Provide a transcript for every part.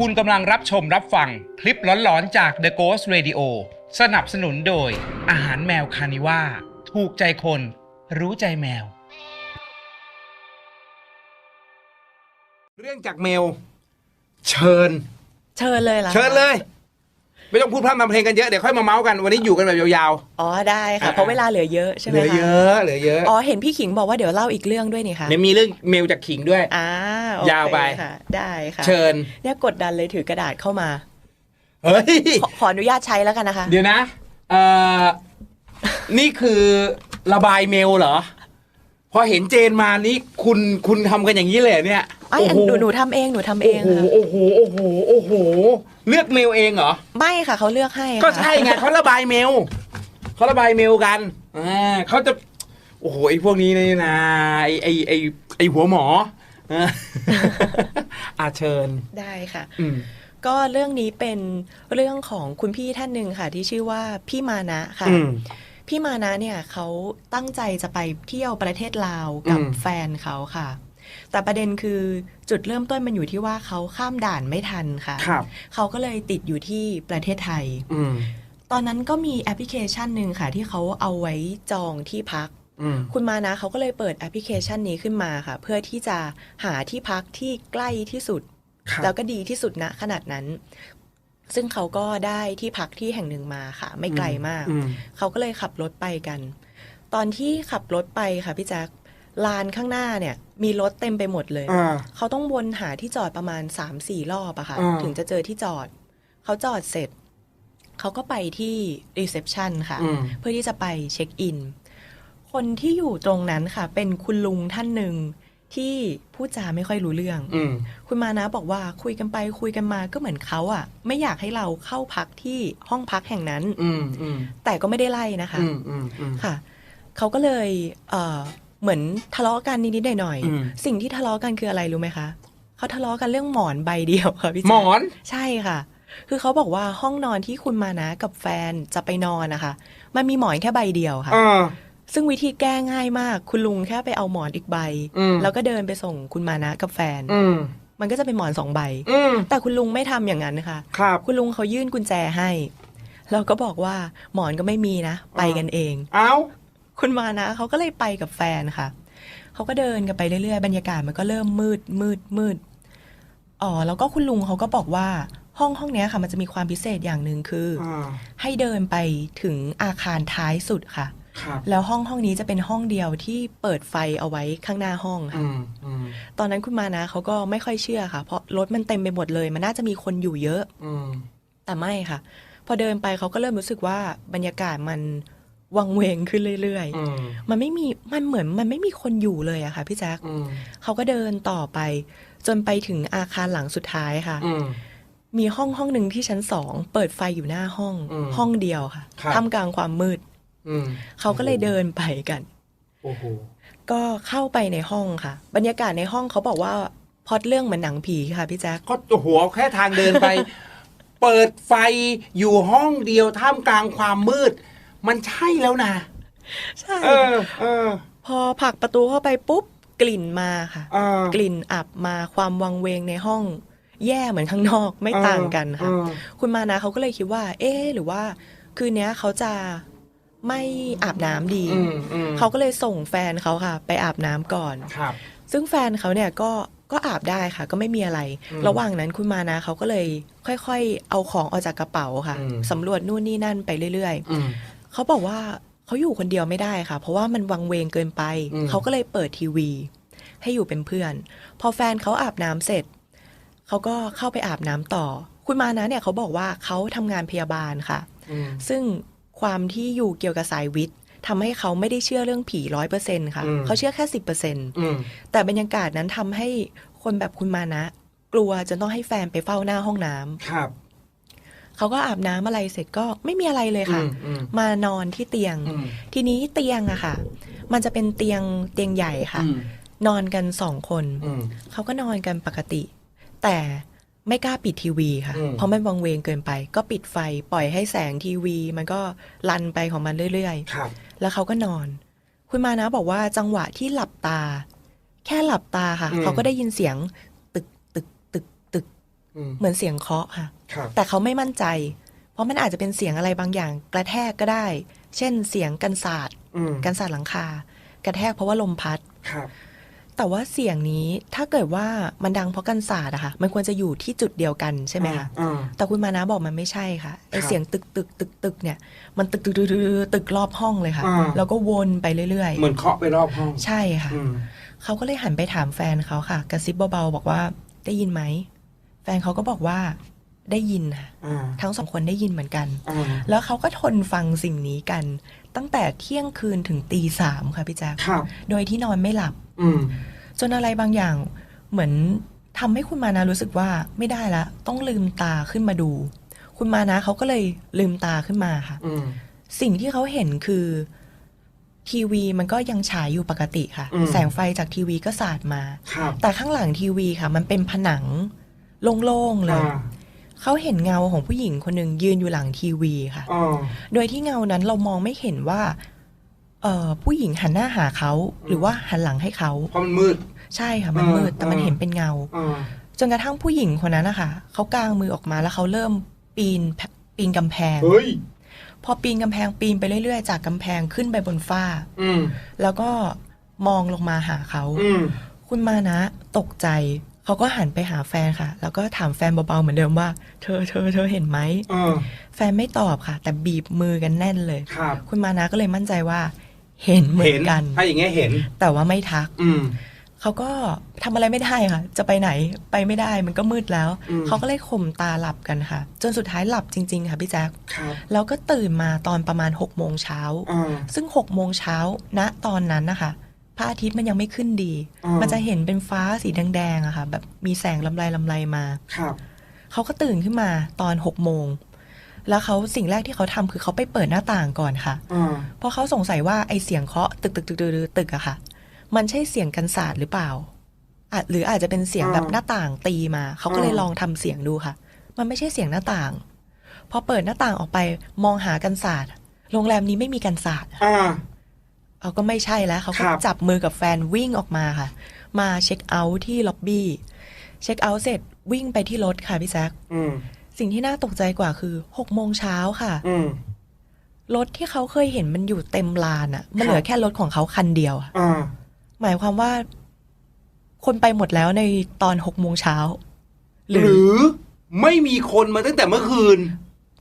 คุณกำลังรับชมรับฟังคลิปหลอนๆจาก The Ghost Radio สนับสนุนโดย อาหารแมวคานิว่า ถูกใจคน รู้ใจแมว เรื่องจากเมล เชิญ เชิญเลยเหรอคะเชิญเลย ไม่ต้องพูดพร่ำทำเพลงกันเยอะ เดี๋ยวค่อยมาเมาส์กัน วันนี้อยู่กันแบบยาว อ๋อได้ค่ะอ่าเพราะเวลาเหลือเยอะๆใช่เหไหมลือคะเยอะเหลือเยอะอ๋อเห็นพี่ขิงบอกว่าเดี๋ยวเล่าอีกเรื่องด้วยนี่คะเนี่ยมีเรื่องเมลจากขิงด้วย อ่าโอเคยาวไป ค่ะ ได้ค่ะเชิญ เนี่ยกดดันเลยถือกระดาษเข้ามา เฮ้ย ขอขออนุญาตใช้แล้วกันนะคะ เดี๋ยวนะเอ่อนี่คือระบายเมลเหรอ พอเห็นเจนมานี่คุณคุณทำกันอย่างนี้เลยเหรอเนี่ย ไอ้ยโอ้โหหนูหนูทำเองหนูทำเองโอ้โหค่ะโอ้โหโอ้โหโอ้โหเลือกเมลเองเหรอ ไม่ค่ะเขาเลือกให้ค่ะก็ใช่ไงเขาระบายเมลเขาระบายเมลกันอ่าเขาจะ โอ้โหไอ้พวกนี้นี่นะไอ้ไอ้ไอ้ไอ้หัวหมออ่าอาเชิญ ได้ค่ะ อืม ก็เรื่องนี้เป็นเรื่องของคุณพี่ท่านหนึ่งค่ะ ที่ชื่อว่าพี่มานะค่ะ อืม พี่มานะเนี่ยเขาตั้งใจจะไปเที่ยวประเทศลาวกับอืม แฟนเขาค่ะ แต่ประเด็นคือจุดเริ่มต้นมันอยู่ที่ว่าเขาข้ามด่านไม่ทันค่ะครับเขาก็เลยติดอยู่ที่ประเทศไทยอืมตอนนั้นก็มีแอปพลิเคชันหนึ่งค่ะ ที่เขาเอาไว้จองที่พักอืมคุณมานะเขาก็เลยเปิดแอปพลิเคชันนี้ขึ้นมาค่ะ เพื่อที่จะหาที่พักที่ใกล้ที่สุดครับแล้วก็ดีที่สุดณขนาดนั้น ซึ่งเขาก็ได้ที่พักที่แห่งหนึ่งมาค่ะ ไม่ไกลมากอืมเขาก็เลยขับรถไปกัน ตอนที่ขับรถไปค่ะพี่แจ๊ค ลานข้างหน้าเนี่ยมีรถเต็มไปหมดเลยอ่าเขาต้องวนหาที่จอดประมาณ3-4รอบอะค่ะอ่าถึงจะเจอที่จอด เขาจอดเสร็จ เขาก็ไปที่รีเซพชันค่ะอืมเพื่อที่จะไปเช็คอิน คนที่อยู่ตรงนั้นค่ะ เป็นคุณลุงท่านหนึ่งที่พูดจาไม่ค่อยรู้เรื่องอืมคุณมานะบอกว่าคุยกันไปคุยกันมาก็เหมือนเขาอะไม่อยากให้เราเข้าพักที่ห้องพักแห่งนั้น อืมอืมแต่ก็ไม่ได้ไล่นะคะอืมอืมอืมค่ะเขาก็เลยเอ่อ เหมือนทะเลาะกันนิดๆหน่อยอืมๆสิ่งที่ทะเลาะกันคืออะไรรู้ไหมคะเขาทะเลาะกันเรื่องหมอนใบเดียวค่ะพี่หมแจ๊คอนใช่ค่ะ คือเขาบอกว่าห้องนอนที่คุณมานะกับแฟนจะไปนอนนะคะ มันมีหมอนแค่ใบเดียวค่ะอ่าซึ่งวิธีแก้ง่ายมาก คุณลุงแค่ไปเอาหมอนอีกใบอืมแล้วก็เดินไปส่งคุณมานะกับแฟนอืมมันก็จะเป็นหมอนสองใบอืมแต่คุณลุงไม่ทำอย่างนั้นค่ะครับคุณลุงเขายื่นกุญแจให้แล้วก็บอกว่าหมอนก็ไม่มีนะ ไปกันเอง เอ้า คุณมานะเขาก็เลยไปกับแฟนค่ะเขาก็เดินกันไปเรื่อยๆ บรรยากาศมันก็เริ่มมืดมืดมืดอ๋อแล้วก็คุณลุงเขาก็บอกว่าห้องห้องเนี้ยค่ะ มันจะมีความพิเศษอย่างหนึ่งคือออ่าให้เดินไปถึงอาคารท้ายสุดค่ะครับแล้วห้องห้องนี้จะเป็นห้องเดียวที่เปิดไฟเอาไว้ข้างหน้าห้องค่ะอืมอืมตอนนั้นคุณมานะเขาก็ไม่ค่อยเชื่อค่ะ เพราะรถมันเต็มไปหมดเลย มันน่าจะมีคนอยู่เยอะอืมแต่ไม่ค่ะ พอเดินไปเขาก็เริ่มรู้สึกว่าบรรยากาศมัน วังเวงขึ้นเรื่อยอืมๆมันไม่มี มันเหมือนมันไม่มีคนอยู่เลยอะค่ะพี่แจ๊คอืมเขาก็เดินต่อไป จนไปถึงอาคารหลังสุดท้ายค่ะอืมมีห้องห้องหนึ่งที่ชั้นสองเปิดไฟอยู่หน้าห้องอืมห้องเดียวค่ะครับท่ามกลางความมืดอืมเขาก็เลยเดินไปกันโอ้โหก็เข้าไปในห้องค่ะ บรรยากาศในห้องเขาบอกว่าพล็อดเรื่องเหมือนหนังผีค่ะพี่แจ๊คก็โอ้โหแค่ทางเดินไป เปิดไฟอยู่ห้องเดียวท่ามกลางความมืด มันใช่แล้วนะ ใช่เออเออ พอผลักประตูเข้าไปปุ๊บกลิ่นมาค่ะเออกลิ่นอับมาความวังเวงในห้อง แย่เหมือนข้างนอกไม่ต่างกันค่ะเออคุณมานะเขาก็เลยคิดว่า เอ๊ะหรือว่า คืนเนี้ยเขาจะไม่อาบน้ำดีอืมอืมเขาก็เลยส่งแฟนเขาค่ะ ไปอาบน้ำก่อนครับ ซึ่งแฟนเขาเนี่ยก็ก็อาบได้ค่ะ ก็ไม่มีอะไรอืมระหว่างนั้นคุณมานะเขาก็เลย ค่อย ๆ เอาของออกจากกระเป๋าค่ะอืมสำรวจนู่นนี่นั่นไปเรื่อยอืมๆ เขาบอกว่าเขาอยู่คนเดียวไม่ได้ค่ะ เพราะว่ามันวังเวงเกินไปอืมเขาก็เลยเปิดทีวี ให้อยู่เป็นเพื่อน พอแฟนเขาอาบน้ำเสร็จ เขาก็เข้าไปอาบน้ำต่อ คุณมานะเนี่ยเขาบอกว่าเขาทำงานพยาบาลค่ะอืมซึ่งความที่อยู่เกี่ยวกับสายวิทย์ทำให้เขาไม่ได้เชื่อเรื่องผีร้อยเปอร์เซ็นค่ะอืมเขาเชื่อแค่สิบเปอร์เซ็นอืมแต่บรรยากาศนั้นทำให้คนแบบคุณมานะ กลัวจนต้องให้แฟนไปเฝ้าหน้าห้องน้ำครับ เขาก็อาบน้ำอะไรเสร็จก็ไม่มีอะไรเลยค่ะอืมอืมมานอนที่เตียงอืมทีนี้เตียงอะค่ะ มันจะเป็นเตียงเตียงใหญ่ค่ะอืมนอนกันสองคนอืมเขาก็นอนกันปกติ แต่ไม่กล้าปิดทีวีค่ะอืมเพราะมันวังเวงเกินไป ก็ปิดไฟปล่อยให้แสงทีวี มันก็ลันไปของมันเรื่อยครับๆแล้วเขาก็นอน คุณมานะบอกว่าจังหวะที่หลับตา แค่หลับตาค่ะอืมเขาก็ได้ยินเสียง ตึกตึกตึกตึก อืม เหมือนเสียงเคาะค่ะครับแต่เขาไม่มั่นใจ เพราะมันอาจจะเป็นเสียงอะไรบางอย่าง กระแทกก็ได้ เช่นเสียงกันศาสตร์อืมกันศาสตร์หลังคา กระแทกเพราะว่าลมพัดครับ แต่ว่าเสียงนี้ถ้าเกิดว่ามันดังเพราะกันศาสตร์อะค่ะ มันควรจะอยู่ที่จุดเดียวกันใช่ไหมคะอ่าแต่คุณมานะบอกมันไม่ใช่ค่ะไอครับเสียงตึกตึกตึกตึกเนี่ย มันตึกตึกตึกตึกตึกตึกรอบห้องเลยค่ะอ่าแล้วก็วนไปเรื่อยเหมือนเคาะไปรอบห้องๆใช่ค่ะอืมเขาก็เลยหันไปถามแฟนเขาค่ะ กระซิบเบาๆบอกว่าได้ยินไหม แฟนเขาก็บอกว่าได้ยินค่ะอ่าทั้งสองคนได้ยินเหมือนกันอ่าแล้วเขาก็ทนฟังสิ่งนี้กัน ตั้งแต่เที่ยงคืนถึงตีสามค่ะพี่แจ๊คครับโดยที่นอนไม่หลับอืมจนอะไรบางอย่างเหมือนทำให้คุณมานะรู้สึกว่าไม่ได้ละ ต้องลืมตาขึ้นมาดู คุณมานะเขาก็เลยลืมตาขึ้นมาค่ะอืมสิ่งที่เขาเห็นคือทีวีมันก็ยังฉายอยู่ปกติค่ะอืมแสงไฟจากทีวีก็สาดมาครับแต่ข้างหลังทีวีค่ะ มันเป็นผนัง โล่งๆเลยอ่าเขาเห็นเงาของผู้หญิงคนหนึ่งยืนอยู่หลังทีวีค่ะอ่าโดยที่เงานั้นเรามองไม่เห็นว่า เอ่อผู้หญิงหันหน้าหาเขา หรือว่าหันหลังให้เขาเพราะมันมืด ใช่ค่ะ มันอ่ามืดแต่มันอ่าเห็นเป็นเงาอ่าจนกระทั่งผู้หญิงคนนั้นนะคะเขากางมือออกมาแล้วเขาเริ่มปีนปีนกำแพงเฮ้ยพอปีนกำแพงปีนไปเรื่อยๆ จากกำแพงขึ้นไปบนฝ้าอืมแล้วก็มองลงมาหาเขาอืมคุณมานะ ตกใจ เขาก็หันไปหาแฟนค่ะ แล้วก็ถามแฟนเบาๆเหมือนเดิมว่า เธอเธอเธอเห็นไหมอ่าแฟนไม่ตอบค่ะ แต่บีบมือกันแน่นเลยครับคุณมานะก็เลยมั่นใจว่า เห็นเหมือนกันถ้าอย่างเงี้ยเห็น แต่ว่าไม่ทัก อืมเขาก็ทำอะไรไม่ได้ค่ะ จะไปไหนไปไม่ได้มันก็มืดแล้วอืมเขาก็เลยข่มตาหลับกันค่ะ จนสุดท้ายหลับจริง ๆ ค่ะพี่แจ๊คครับแล้วก็ตื่นมาตอนประมาณ6กโมงเช้าอ่าซึ่ง6กโมงเช้าณตอนนั้นนะคะพ ระอาทิตย์มันยังไม่ขึ้นดีอ่ามัมันจะเห็นเป็นฟ้าสีแดงๆอะค่ะ แบบมีแสงลำไรลำไรมาครับเขาก็ตื่นขึ้นมาตอน6กโมงแล้วเขาสิ่งแรกที่เขาทำคือเขาไปเปิดหน้าต่างก่อนค่ะอ่าเพราะเขาสงสัยว่าไอเสียงเคาะตึกตึกตึกตึกตึกตึกอะค่ะ มันใช่เสียงกันศาสตร์หรือเปล่าอาจหรืออาจจะเป็นเสียงแบบหน้าต่างตีมา เขาก็เลยลองทำเสียงดูค่ะ มันไม่ใช่เสียงหน้าต่าง พอเปิดหน้าต่างออกไปมองหากันศาสตร์ โรงแรมนี้ไม่มีกันศาสตร์อ่า เอาก็ไม่ใช่แล้วเขาก็ครับจับมือกับแฟนวิ่งออกมาค่ะ มาเช็คเอาท์ที่ล็อบบี้เช็คเอาท์เสร็จวิ่งไปที่รถค่ะพี่แซคอืมสิ่งที่น่าตกใจกว่าคือหกโมงเช้าค่ะอืมรถที่เขาเคยเห็นมันอยู่เต็มลานอะ่ะ มันครับเหลือแค่รถของเขาคันเดียวอะอ่าหมายความว่า คนไปหมดแล้วในตอนหกโมงเช้าหหรือรือไม่มีคนมาตั้งแต่เมื่อคืน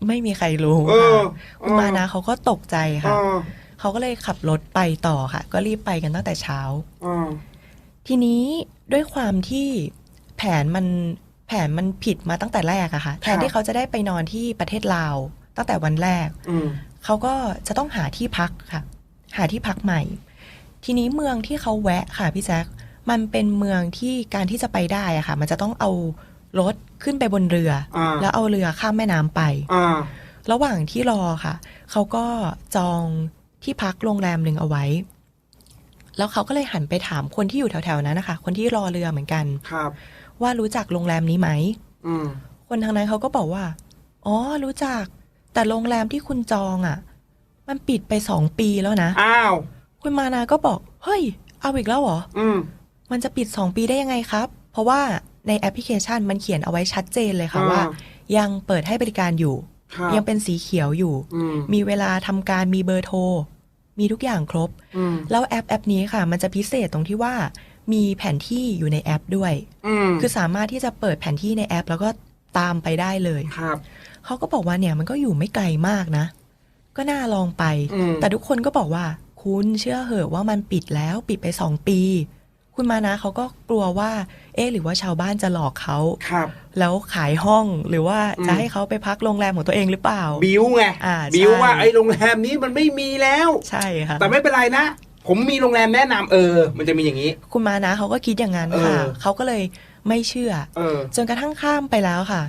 ไม่มีใครรู้เออค่ะคุณมานะเขาก็ตกใจค่ะอ่า เขาก็เลยขับรถไปต่อค่ะ ก็รีบไปกันตั้งแต่เช้าอ่าทีนี้ด้วยความที่แผนมันแผนมันผิดมาตั้งแต่แรกอะค่ะแทนที่เขาจะได้ไปนอนที่ประเทศลาว ตั้งแต่วันแรกอืมเขาก็จะต้องหาที่พักค่ะ หาที่พักใหม่ ทีนี้เมืองที่เขาแวะค่ะพี่แจ๊คมันเป็นเมืองที่การที่จะไปได้อะค่ะ มันจะต้องเอารถขึ้นไปบนเรืออาแล้วเอาเรือข้ามแม่น้ำไปอ่าระหว่างที่รอค่ะ เขาก็จอง ที่พักโรงแรมหนึ่งเอาไว้ แล้วเขาก็เลยหันไปถามคนที่อยู่แถวๆนั้นนะคะ คนที่รอเรือเหมือนกันครับ ว่ารู้จักโรงแรมนี้ไหมอืมคนทางนั้นเขาก็บอกว่า อ๋อ รู้จัก แต่โรงแรมที่คุณจองอะ่ะ มันปิดไปสองปีแล้วนะ อ้าว คุณมานาก็บอก เฮ้ย เอาอีกแล้วเหรอ อืม มันจะปิดสองปีได้ยังไงครับ เพราะว่าในแอปพลิเคชันมันเขียนเอาไว้ชัดเจนเลยค่ะอ่า ว่า ยังเปิดให้บริการอยู่ ครับยังเป็นสีเขียวอยู่ อืมมีเวลาทำการมีเบอร์โทร มีทุกอย่างครบอืมแล้วแอปแอปนี้ค่ะ มันจะพิเศษตรงที่ว่ามีแผนที่อยู่ในแอปด้วยอืมคือสามารถที่จะเปิดแผนที่ในแอป แล้วก็ตามไปได้เลยครับเขาก็บอกว่าเนี่ยมันก็อยู่ไม่ไกลมากนะ ก็น่าลองไปอืมแต่ทุกคนก็บอกว่า คุณเชื่อเหอะว่ามันปิดแล้วปิดไปสองปี คุณมานะเขาก็กลัวว่า เอ๊ะหรือว่าชาวบ้านจะหลอกเขาครับ แล้วขายห้องหรือว่าอืมจะให้เขาไปพักโรงแรมของตัวเองหรือเปล่า บิวไงอ่าบิวใช่ว่าไอ้โรงแรมนี้มันไม่มีแล้ว ใช่ค่ะแต่ไม่เป็นไรนะผมมีโรงแรมแนะนำเออ มันจะมีอย่างนี้ คุณมานะเขาก็คิดอย่างนั้นค่ะเออเขาก็เลยไม่เชื่อเออจนกระทั่งข้ามไปแล้วค่ะ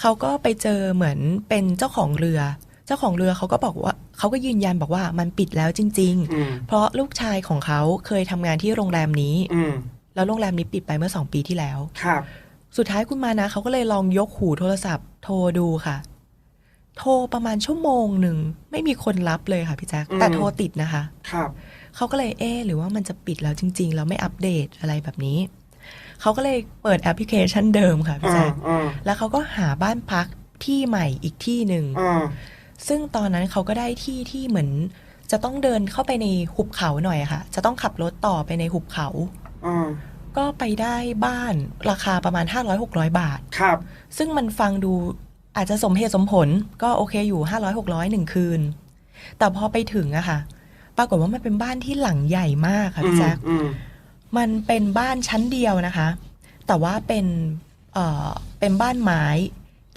เขาก็ไปเจอเหมือนเป็นเจ้าของเรือ เจ้าของเรือเขาก็บอกว่าเขาก็ยืนยันบอกว่ามันปิดแล้วจริงอืมๆเพราะลูกชายของเขาเคยทำงานที่โรงแรมนี้อืมแล้วโรงแรมนี้ปิดไปเมื่อสองปีที่แล้วครับ สุดท้ายคุณมานะเขาก็เลยลองยกหูโทรศัพท์ โทรดูค่ะ โทรประมาณชั่วโมงหนึ่งไม่มีคนรับเลยค่ะพี่แจ๊คอืมแต่โทรติดนะคะ ครับเขาก็เลยเอ๊ะหรือว่ามันจะปิดแล้วจริงๆแล้วไม่อัปเดตอะไรแบบนี้เขาก็เลยเปิดแอปพลิเคชันเดิมค่ะพี่อ่าแจ๊คอ่าแล้วเขาก็หาบ้านพักที่ใหม่อีกที่หนึ่งอ่า ซึ่งตอนนั้นเขาก็ได้ที่ที่เหมือน จะต้องเดินเข้าไปในหุบเขาหน่อยอะค่ะ จะต้องขับรถต่อไปในหุบเขาอ่าก็ไปได้บ้านราคาประมาณ 500-600 บาท ครับ ซึ่งมันฟังดูอาจจะสมเหตุสมผลก็โอเคอยู่ 500-600หนึ่งคืน แต่พอไปถึงอะค่ะ ปรากฏว่ามันเป็นบ้านที่หลังใหญ่มากค่ะพี่แจ๊คอืมมันเป็นบ้านชั้นเดียวนะคะ แต่ว่าเป็นเอ่อเป็นบ้านไม้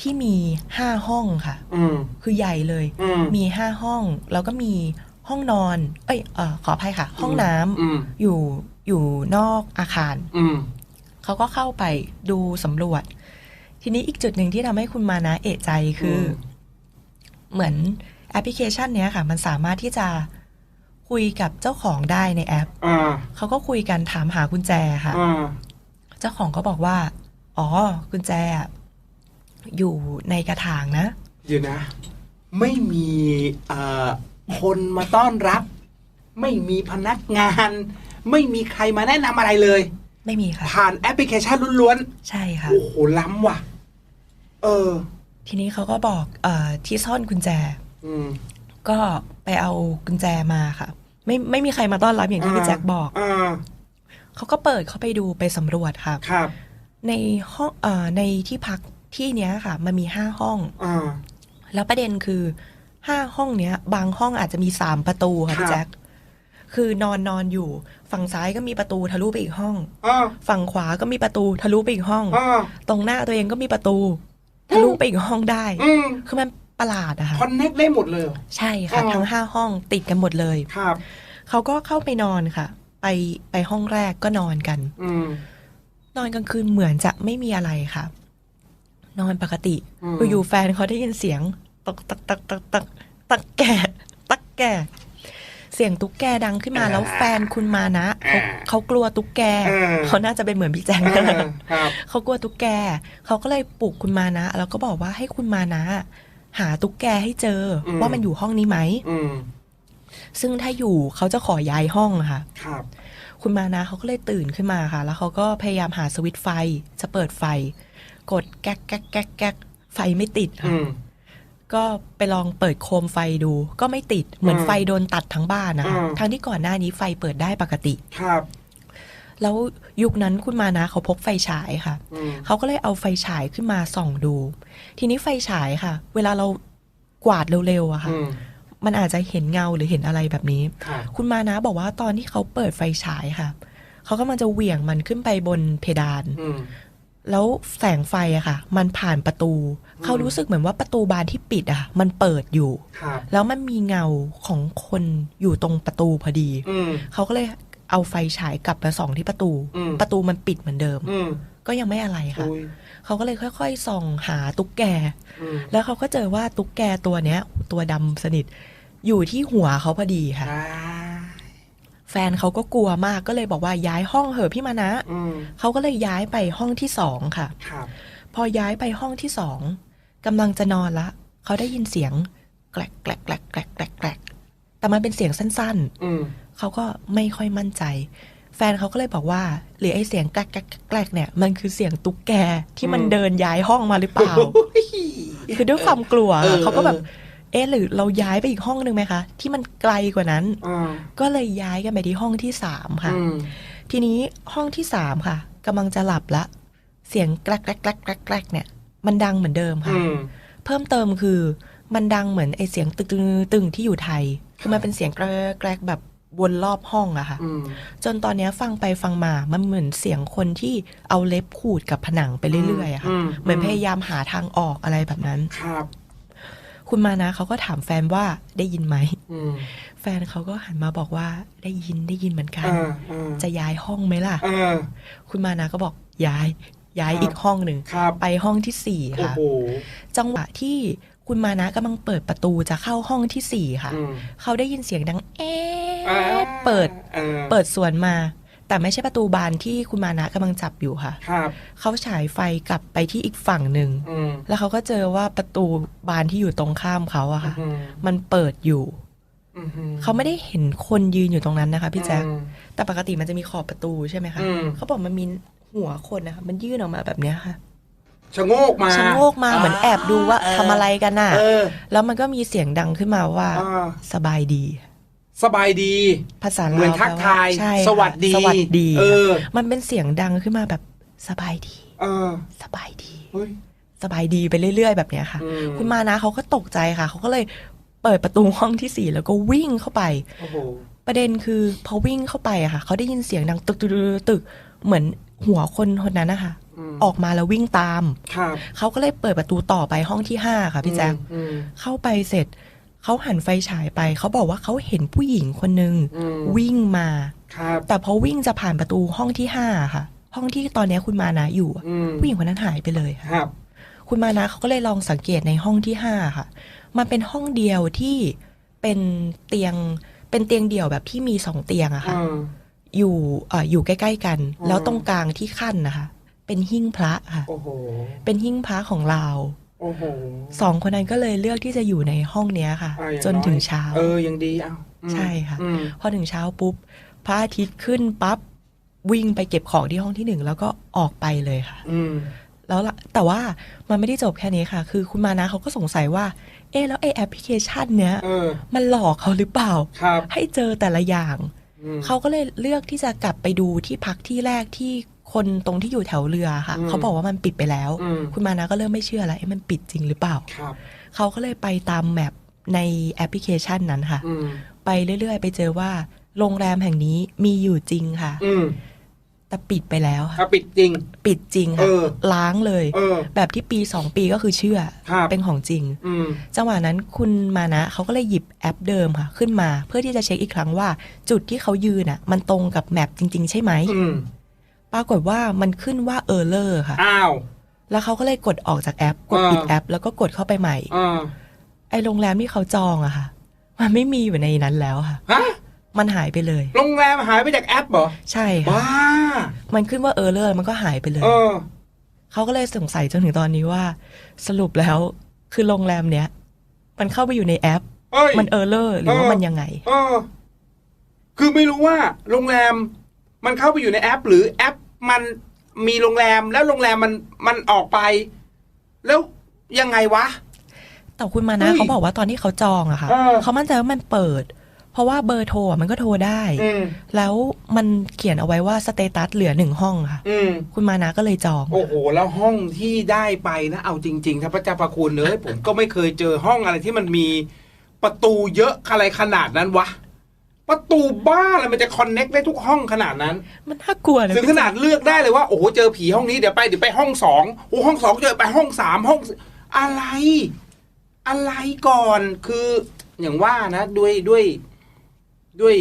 ที่มีห้าห้องค่ะ อืม คือใหญ่เลย อืม มีห้าห้อง แล้วก็มีห้องนอน เอ้ยเออขออภัยค่ะ ห้องน้ำอืม อยู่อยู่นอกอาคาร อืม เขาก็เข้าไปดูสำรวจ ทีนี้อีกจุดหนึ่งที่ทำให้คุณมานะเอะใจคืออม เหมือนแอปพลิเคชันเนี้ยค่ะ มันสามารถที่จะคุยกับเจ้าของได้ในแอป อ่า เขาก็คุยกันถามหากุญแจค่ะ อ่า เจ้าของก็บอกว่า อ๋อ กุญแจอะ อยู่ในกระถางนะเดี๋ยวนะ ไม่มีเอ่อคนมาต้อนรับ ไม่มีพนักงาน ไม่มีใครมาแนะนำอะไรเลย ไม่มีค่ะ ผ่านแอปพลิเคชันล้วนใช่ค่ะๆโอ้โห ล้ำว่ะ เออ ทีนี้เขาก็บอกเออที่ซ่อนกุญแจอืมก็ไปเอากุญแจมาค่ะ ไม่ไม่มีใครมาต้อนรับอย่างที่พี่แจ็คบอกอ่าเขาก็เปิดเข้าไปดูไปสำรวจค่ะครับ ในห้องเอ่อในที่พัก ที่เนี้ยค่ะ มันมีห้าห้องอ่าแล้วประเด็นคือห้าห้องเนี้ย บางห้องอาจจะมีสามประตูค่ะครัพี่บแจ็คคือนอนนอนอยู่ ฝั่งซ้ายก็มีประตูทะลุไปอีกห้องอ่าฝั่งขวาก็มีประตูทะลุไปอีกห้องอ่าตรงหน้าตัวเองก็มีประตู ทะลุไปอีกห้องได้อืมคือมันประหลาดอะค่ะคอนเน็กได้หมดเลยเหรอใช่ค่ะอ๋อทั้งห้าห้องติดกันหมดเลยครับเขาก็เข้าไปนอนค่ะ ไปไปห้องแรกก็นอนกัน อืมนอนกลางคืนเหมือนจะไม่มีอะไรค่ะ นอนปกติอืมอยู่ๆแฟนเขาได้ยินเสียงตักตักตักตักตักตักแก่ ตักแก่ เสียงตุ๊กแกดังขึ้นมาแล้วแฟนคุณมานะเขาเขากลัวตุ๊กแกเขาน่าจะเป็นเหมือนพี่แจ๊คอ่าครับเขากลัวตุ๊กแกเขาก็เลยปลุกคุณมานะ แล้วก็บอกว่าให้คุณมานะ หาตุ๊กแกให้เจออมว่ามันอยู่ห้องนี้ไหมอืมซึ่งถ้าอยู่เขาจะขอย้ายห้องอะค่ะครับคุณมานะเขาก็เลยตื่นขึ้นมาค่ะ แล้วเขาก็พยายามหาสวิตช์ไฟจะเปิดไฟ กดแก๊กแก๊กแก๊กแก๊กไฟไม่ติดค่ะอืมก็ไปลองเปิดโคมไฟดู ก็ไม่ติดเหมือนอืมไฟโดนตัดทั้งบ้านนะคะอืมทั้งที่ก่อนหน้านี้ไฟเปิดได้ปกติครับ แล้วยุคนั้นคุณมานะเขาพกไฟฉายค่ะอืมเขาก็เลยเอาไฟฉายขึ้นมาส่องดู ทีนี้ไฟฉายค่ะ เวลาเรากวาดเร็วๆอะค่ะอืมมันอาจจะเห็นเงาหรือเห็นอะไรแบบนี้ครับคุณมานะบอกว่าตอนที่เขาเปิดไฟฉายค่ะ เขาก็มันจะเหวี่ยงมันขึ้นไปบนเพดานอืม แล้วแสงไฟอะค่ะ มันผ่านประตูอืมเขารู้สึกเหมือนว่าประตูบานที่ปิดอะมันเปิดอยู่ครับแล้วมันมีเงาของคนอยู่ตรงประตูพอดีอืมเขาก็เลยเอาไฟฉายกลับมาส่องที่ประตูอืมประตูมันปิดเหมือนเดิมอืมก็ยังไม่อะไรค่ะอุ้ยเขาก็เลยค่อย ๆ ส่องหาตุ๊กแกอืมแล้วเขาก็เจอว่าตุ๊กแกตัวเนี้ย ตัวดำสนิท อยู่ที่หัวเขาพอดีค่ะอ่า แฟนเขาก็กลัวมากก็เลยบอกว่าย้ายห้องเหอะพี่มานะอืมเขาก็เลยย้ายไปห้องที่สองค่ะครับพอย้ายไปห้องที่สองกำลังจะนอนละเขาได้ยินเสียงแกลกแกลกแกลกแกลกแกลกแกลกแต่มันเป็นเสียงสั้นอืมๆเขาก็ไม่ค่อยมั่นใจ แฟนเขาก็เลยบอกว่า หรือไอ้เสียงแกลกแกลกแกลกเนี่ย มันคือเสียงตุ๊กแกที่มันอืมเดินย้ายห้องมาหรือเปล่าโอ้ยคือด้วยความกลัวเออเขาก็แบบ เออเอ๊ะหรือเราย้ายไปอีกห้องหนึ่งไหมคะ ที่มันไกลกว่านั้นอ่าก็เลยย้ายกันไปที่ห้องที่สามค่ะอืมทีนี้ห้องที่สามค่ะกำลังจะหลับละ เสียงแกลกแกลกแกลกแกลกแกลกเนี่ย มันดังเหมือนเดิมค่ะอืมเพิ่มเติมคือมันดังเหมือนไอเสียงตึกตึงตึงที่อยู่ไทย คือมันเป็นเสียงแกรกแกรกแบบวนรอบห้องอะค่ะอืมจนตอนเนี้ยฟังไปฟังมา มันเหมือนเสียงคนที่เอาเล็บขูดกับผนังไปเรื่อยๆอะค่ะอืมเหมือนพยายามหาทางออกอะไรแบบนั้น ครับ คุณมานะเขาก็ถามแฟนว่าได้ยินไหมอืมแฟนเขาก็หันมาบอกว่าได้ยินได้ยินเหมือนกันอ่าอ่าจะย้ายห้องไหมล่ะอ่าคุณมานะก็บอกย้ายย้ายครับอีกห้องหนึ่งครับไปห้องที่สี่โอ้ค่ะโหจังหวะที่คุณมานะกำลังเปิดประตูจะเข้าห้องที่สี่ค่ะอืมเขาได้ยินเสียงดังเอ๊อ่าะเปิดอ่าเปิดสวนมา แต่ไม่ใช่ประตูบานที่คุณมานะกำลังจับอยู่ค่ะ ครับเขาฉายไฟกลับไปที่อีกฝั่งหนึ่ง อืมแล้วเขาก็เจอว่าประตูบานที่อยู่ตรงข้ามเขาอะค่ะ อืมมันเปิดอยู่ อืมเขาไม่ได้เห็นคนยืนอยู่ตรงนั้นนะคะพี่แจ๊ค อืม แต่ปกติมันจะมีขอบประตูใช่ไหมคะ อืม เขาบอกมันมีหัวคนนะคะ มันยื่นออกมาแบบเนี้ยค่ะชะโงกมาชะโงกมาเหมือนแอบดูว่าทำอะไรกันน่ะ เออแล้วมันก็มีเสียงดังขึ้นมาว่า อ่าสบายดี สบายดี ภาษาเหมือนลาวทักทายแปลใช่ค่ะสวัสดีสวัสดีเออ มันเป็นเสียงดังขึ้นมาแบบสบายดี เออสบายดี เฮ้ย สบายดีไปเรื่อย ๆ แบบเนี้ยค่ะ อืม คุณมานะเขาก็ตกใจค่ะ เขาก็เลยเปิดประตูห้องที่สี่แล้วก็วิ่งเข้าไป โอ้โห ประเด็นคือพอวิ่งเข้าไปอะค่ะ เขาได้ยินเสียงดังตึกตึกตึกตึกเหมือนหัวคนคนนั้นนะคะมออกมาแล้ววิ่งตาม ครับเขาก็เลยเปิดประตูต่อไปห้องที่ห้าค่ะพี่แจ๊คอืมเข้าไปเสร็จ เขาหันไฟฉายไป เขาบอกว่าเขาเห็นผู้หญิงคนหนึ่งอืมวิ่งมาครับแต่พอวิ่งจะผ่านประตูห้องที่ห้าค่ะ ห้องที่ตอนเนี้ยคุณมานะอยู่อะอืมผู้หญิงคนนั้นหายไปเลยค่ะครับ คุณมานะเขาก็เลยลองสังเกตในห้องที่ห้าค่ะ มันเป็นห้องเดียวที่เป็นเตียงเป็นเตียงเดี่ยวแบบที่มีสองเตียงอะค่ะอืมอยู่เอ่ออยู่ใกล้ ๆ กันอืมแล้วตรงกลางที่ขั้นนะคะ เป็นหิ้งพระค่ะโอ้โหเป็นหิ้งพระของเราโอ้โห สองคนนั้นก็เลยเลือกที่จะอยู่ในห้องเนี้ยค่ะอะอย่างจนอยถึงเช้า เออยังดีเอ้าอืมใช่ค่ะอืมพอถึงเช้าปุ๊บพระอาทิตย์ขึ้นปั๊บวิ่งไปเก็บของที่ห้องที่หนึ่งแล้วก็ออกไปเลยค่ะ อืมแล้วล่ะแต่ว่ามันไม่ได้จบแค่นี้ค่ะ คือคุณมานะเขาก็สงสัยว่า เอ๊ะแล้วไอแอปพลิเคชันเนี้ยเออมันหลอกเขาหรือเปล่าครับให้เจอแต่ละอย่างอืมเขาก็เลยเลือกที่จะกลับไปดูที่พักที่แรกที่ คนตรงที่อยู่แถวเรือค่ะอืมเขาบอกว่ามันปิดไปแล้วอืมคุณมานะก็เริ่มไม่เชื่อแล้วเอ๊ะมันปิดจริงหรือเปล่าครับเขาก็เลยไปตามแมปในแอปพลิเคชันนั้นค่ะอืมไปเรื่อยๆ ไปเจอว่าโรงแรมแห่งนี้มีอยู่จริงค่ะอืมแต่ปิดไปแล้วค่ะถ้าปิดจริง ปิดจริงเอค่ะอล้างเลยเออแบบที่ปีสองปีก็คือเชื่อครับเป็นของจริงอืมจังหวะนั้นคุณมานะเขาก็เลยหยิบแอปเดิมค่ะ ขึ้นมา เพื่อที่จะเช็คอีกครั้งว่า จุดที่เขายืนอะ มันตรงกับแมปจริง ๆ ใช่ไหมอืม ปรากฏว่ามันขึ้นว่าเออร์เลอร์ค่ะ อ้าว แล้วเขาก็เลยกดออกจากแอป กดอ่าปิดแอป แล้วก็กดเข้าไปใหม่อ่าไอโรงแรมที่เขาจองอะค่ะ มันไม่มีอยู่ในนั้นแล้วค่ะฮะมันหายไปเลย โรงแรมหายไปจากแอปเหรอ ใช่ค่ะบ้ามันขึ้นว่าเออร์เลอร์มันก็หายไปเลย เออ เขาก็เลยสงสัยจนถึงตอนนี้ว่า สรุปแล้วคือโรงแรมเนี้ย มันเข้าไปอยู่ในแอปเอ้ยมันเออร์เลอร์หรือว่าเออมันยังไง เออ คือไม่รู้ว่าโรงแรม มันเข้าไปอยู่ในแอป หรือแอปมันมีโรงแรมแล้วโรงแรมมันมันออกไป แล้วยังไงวะ แต่คุณมานะเฮ้ยเขาบอกว่าตอนที่เขาจองอะค่ะเออเขามั่นใจว่ามันเปิด เพราะว่าเบอร์โทรอะมันก็โทรได้อืมแล้วมันเขียนเอาไว้ว่าสเตตัสเหลือหนึ่งห้องค่ะอืมคุณมานะก็เลยจอง โอ้โหแล้วห้องที่ได้ไปนะเอาจริงๆถ้าพระเจ้าประคุณเนยผมก็ไม่เคยเจอห้องอะไรที่มันมีประตูเยอะอะไรขนาดนั้นวะ ประตูบ้าอะไรมันจะคอนเน็กได้ทุกห้องขนาดนั้น มันน่ากลัวเลยถึงขนาดเลือกได้เลยว่า โอ้โหเจอผีห้องนี้เดี๋ยวไปเดี๋ยวไปห้องสองโอ้ห้องสองเจอไปห้องสามห้องสอะไร อะไรก่อนคืออย่างว่านะด้วยด้วยด้วย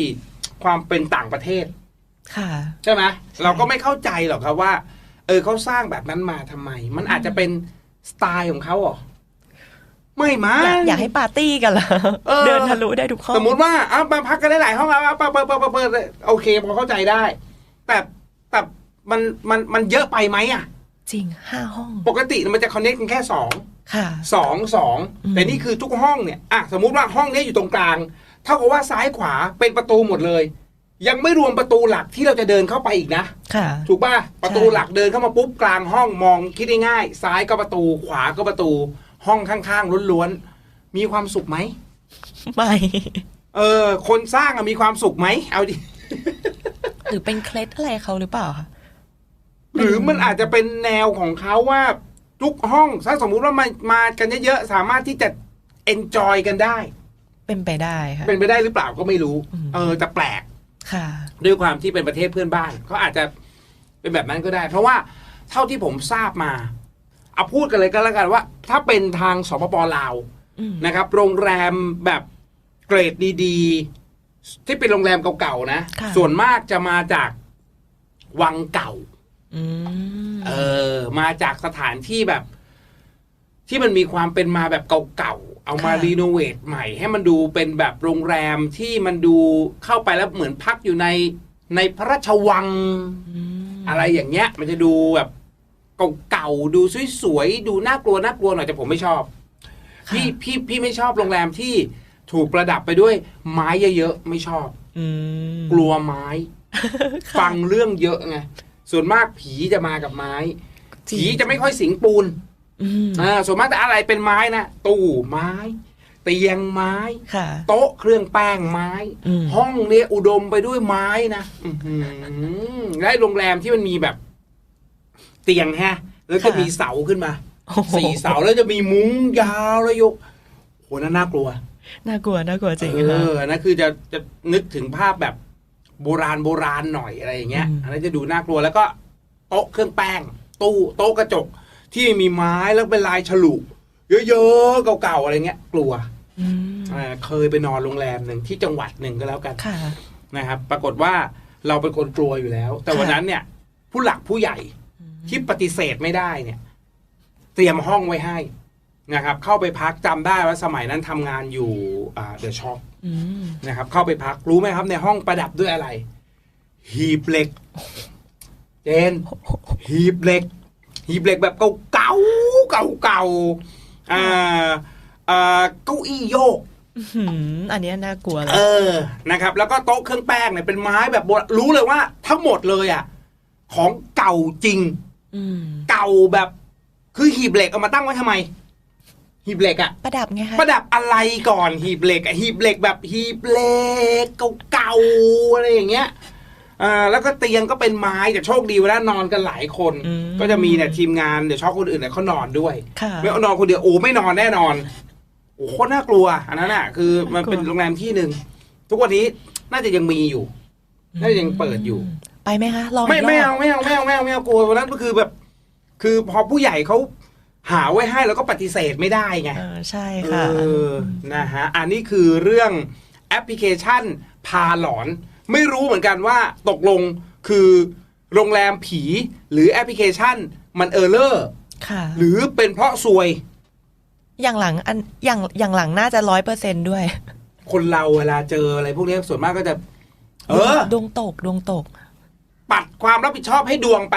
ความเป็นต่างประเทศ ค่ะใช่ไหมใช่เราก็ไม่เข้าใจหรอกครับว่า เออเขาสร้างแบบนั้นมาทำไม มันอาจจะเป็นสไตล์ของเขาเหรอ ไม่มาอยากอยากให้ปาร์ตี้กันเหรอเออเดินทะลุได้ทุกห้องสมมุติว่าอ้าวมาพักกันได้หลายห้องเอาเปิดเปิดเปิดเปิดเปิดโอเคพอเข้าใจได้ แต่แต่มันมันมันเยอะไปไหมอะ จริงห้าห้อง ปกติมันจะคอนเนคกันแค่สองค่ะสองสองอืมแต่นี่คือทุกห้องเนี่ยอะสมมุติว่าห้องนี้อยู่ตรงกลางเท่ากับว่าซ้ายขวาเป็นประตูหมดเลย ยังไม่รวมประตูหลักที่เราจะเดินเข้าไปอีกนะค่ะ ถูกป่ะประตูหลักเดินเข้ามาปุ๊บกลางห้องมองคิดง่ายๆซ้ายก็ประตูขวาก็ประตู ห้องข้างๆล้วนๆมีความสุขไหมไม่เออ คนสร้างอะมีความสุขไหมเอาดิหรือเป็นเคล็ดอะไรเขาหรือเปล่าคะหรือมันอาจจะเป็นแนวของเขาว่าทุกห้องถ้าสมมุติว่ามามากันเยอะๆสามารถที่จะ enjoy กันได้ เป็นไปได้ค่ะเป็นไปได้หรือเปล่าก็ไม่รู้อืมเออแต่แปลกค่ะ ด้วยความที่เป็นประเทศเพื่อนบ้านเขาอาจจะเป็นแบบนั้นก็ได้ เพราะว่าเท่าที่ผมทราบมา เอาพูดกันเลยก็แล้วกันว่า ถ้าเป็นทางสปปลาวอืมนะครับ โรงแรมแบบเกรดดีๆ ที่เป็นโรงแรมเก่าๆนะค่ะส่วนมากจะมาจากวังเก่าอืมเออ มาจากสถานที่แบบ ที่มันมีความเป็นมาแบบเก่าๆ เอามารีโนเวทใหม่ ให้มันดูเป็นแบบโรงแรมที่มันดูเข้าไปแล้วเหมือนพักอยู่ในในพระราชวังมอะไรอย่างเงี้ย มันจะดูแบบ เก่าๆดูสวยๆดูน่ากลัวน่ากลัวหน่อยแต่ผมไม่ชอบค่ะพี่พี่พี่ไม่ชอบโรงแรมที่ถูกประดับไปด้วยไม้เยอะๆไม่ชอบอืมกลัวไม้ค่ะฟังเรื่องเยอะไงส่วนมากผีจะมากับไม้จริงผีจะไม่ค่อยสิงปูนอืมอ่าส่วนมากแต่อะไรเป็นไม้นะตู้ไม้เตียงไม้ค่ะโต๊ะเครื่องแป้งไม้อืมห้องเนี่ยอุดมไปด้วยไม้นะอื้อหือและโรงแรมที่มันมีแบบ เตียงฮะ แล้วก็มีเสาขึ้นมาโอ้โหสี่เสาแล้วจะมีมุ้งยาวแล้วยกโหน่าน่ากลัว น่ากลัวน่ากลัวจริงเอค่ะออันนะคือจะจะนึกถึงภาพแบบโบราณโบราณหน่อยอะไรอย่างเงี้ยอืมอันนั้นจะดูน่ากลัวแล้วก็โต๊ะเครื่องแป้ง ตู้โต๊ะกระจก ที่มีไม้แล้วเป็นลายฉลุเยอะๆเก่าๆอะไรเงี้ย กลัวอืมอ่าเคยไปนอนโรงแรมหนึ่งที่จังหวัดหนึ่งก็แล้วกันค่ะนะครับ ปรากฏว่าเราเป็นคนกลัวอยู่แล้ว แต่วันนั้นเนี่ย ผู้หลักผู้ใหญ่ ที่ปฏิเสธไม่ได้เนี่ย เตรียมห้องไว้ให้นะครับ เข้าไปพักจำได้ว่าสมัยนั้นทำงานอยู่เดอะช็อปอืมนะครับ เข้าไปพักรู้ไหมครับ ในห้องประดับด้วยอะไร หีบเหล็กเจนหีบเหล็ก หีบเหล็กแบบเก่าๆเก่าๆอ่าอ่าเก้าอี้โยกหืมอันเนี้ยน่ากลัวเลเอยอนะครับ แล้วก็โต๊ะเครื่องแป้งเนี่ยเป็นไม้แบบโบราณรู้เลยว่า ทั้งหมดเลยอะของเก่าจริงอืม เก่าแบบ คือหีบเหล็กเอามาตั้งไว้ทำไม หีบเหล็กอะประดับไงคะประดับอะไรก่อนหีบเหล็กอะหีบเหล็กแบบหีบเหล็กเก่าๆอะไรอย่างเงี้ยอ่าแล้วก็เตียงก็เป็นไม้แต่โชคดีเวลานอนกันหลายคนอืมก็จะมีเนี่ยทีมงานเดี๋ยวชอบคนอื่นเนี่ยเขานอนด้วยค่ะไม่เอานอนคนเดียวโอ้ไม่นอนแน่นอนโอ้โคตรน่ากลัว อันนั้นอะคือมันเป็นน่ากลัวโรงแรมที่หนึ่งทุกวันนี้น่าจะยังมีอยู่น่าจะยังเปิดอยู่ ไปไหมคะลองไม่กรบไม่เอาไม่เอาไม่เอาไม่เอาไม่เอากลัววันนั้นก็คือแบบ คือพอผู้ใหญ่เขาหาไว้ให้แล้วก็ปฏิเสธไม่ได้ไงเออใช่เอค่ะอนะฮะอันนี้คือเรื่องแอปพลิเคชันพาหลอน ไม่รู้เหมือนกันว่าตกลงคือโรงแรมผีหรือแอปพลิเคชันมันเออร์เลอร์ค่ะหรือเป็นเพราะซวย อย่างหลังอันอย่างอย่างหลังน่าจะร้อยเปอร์เซนด้วย คนเราเวลาเจออะไรพวกนี้ส่วนมากก็จะ เออดวงตกดวงตก ปัดความรับผิดชอบให้ดวงไป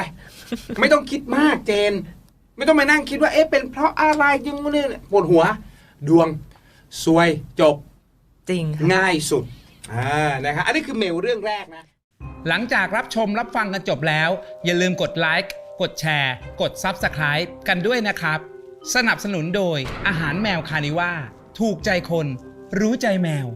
ไม่ต้องคิดมากเจน ไม่ต้องไปนั่งคิดว่าเอ๊ะเป็นเพราะอะไรยังไงเนี่ยปวดหัว ดวงซวยจบจริงค่ะ ง่ายสุดอ่านะครับอันนี้คือเมลเรื่องแรกนะ หลังจากรับชมรับฟังกันจบแล้ว อย่าลืมกดไลค์กดแชร์ กด Subscribe กันด้วยนะครับ สนับสนุนโดยอาหารแมวคานิว่า ถูกใจคน รู้ใจแมว